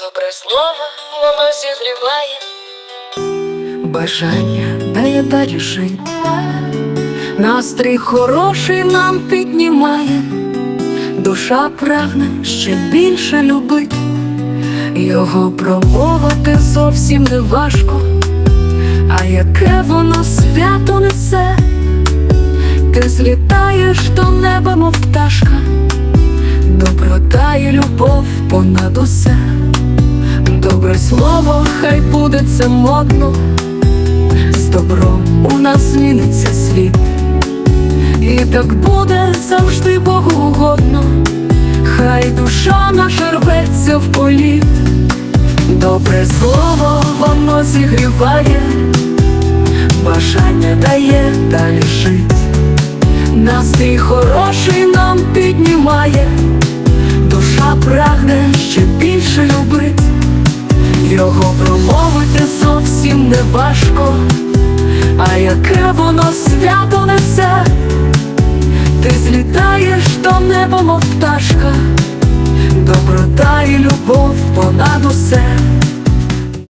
Добре слово, воно зігріває. Бажання дає далі жити, настрій хороший нам піднімає, душа прагне ще більше любить, його промовити зовсім не важко, а яке воно свято несе, ти злітаєш до неба, мов пташка, і любов понад усе. Добре слово, хай буде це модно, з добром у нас зміниться світ, і так буде завжди Богу угодно, хай душа наша рветься в політ, добре слово воно зігріває, бажання дає далі жить, настрій хороший прагне ще більше любить. Його промовити зовсім не важко, а яке воно свято несе, ти злітаєш до неба, мов пташка, доброта і любов понад усе.